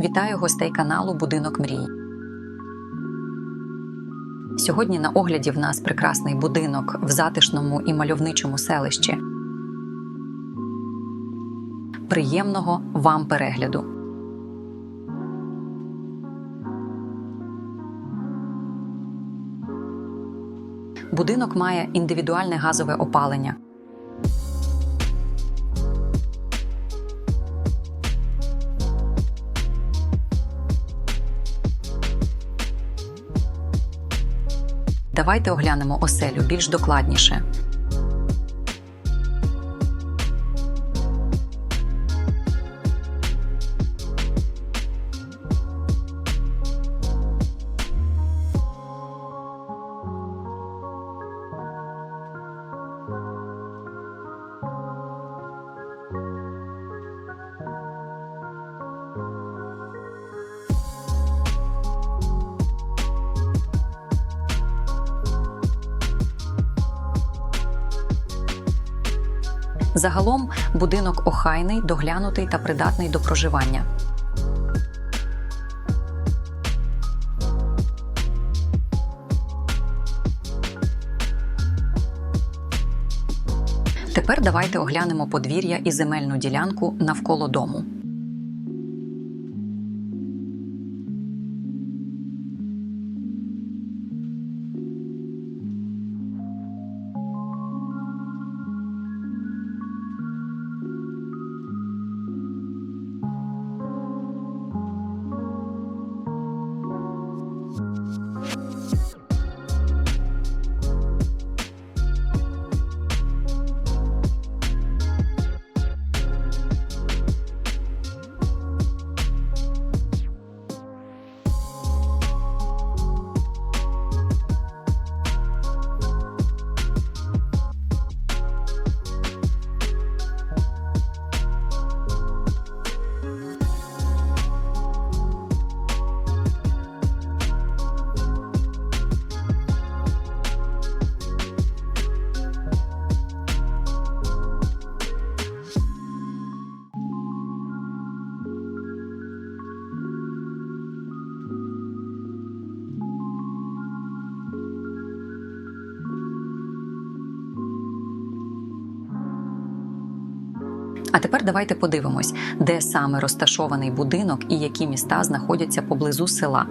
Вітаю гостей каналу Будинок мрій. Сьогодні на огляді в нас прекрасний будинок в затишному і мальовничому селищі. Приємного вам перегляду! Будинок має індивідуальне газове опалення. Давайте оглянемо оселю більш докладніше. Загалом будинок охайний, доглянутий та придатний до проживання. Тепер давайте оглянемо подвір'я і земельну ділянку навколо дому. А тепер давайте подивимось, де саме розташований будинок і які міста знаходяться поблизу села.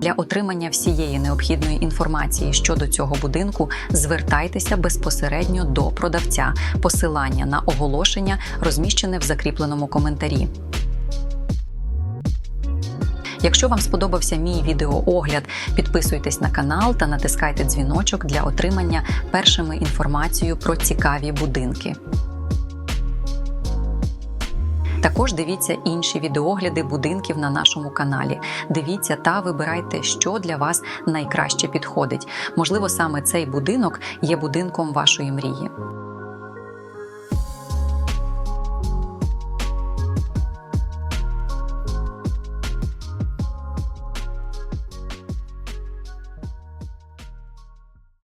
Для отримання всієї необхідної інформації щодо цього будинку звертайтеся безпосередньо до продавця. Посилання на оголошення розміщене в закріпленому коментарі. Якщо вам сподобався мій відеоогляд, підписуйтесь на канал та натискайте дзвіночок для отримання першими інформацію про цікаві будинки. Також дивіться інші відеогляди будинків на нашому каналі. Дивіться та вибирайте, що для вас найкраще підходить. Можливо, саме цей будинок є будинком вашої мрії.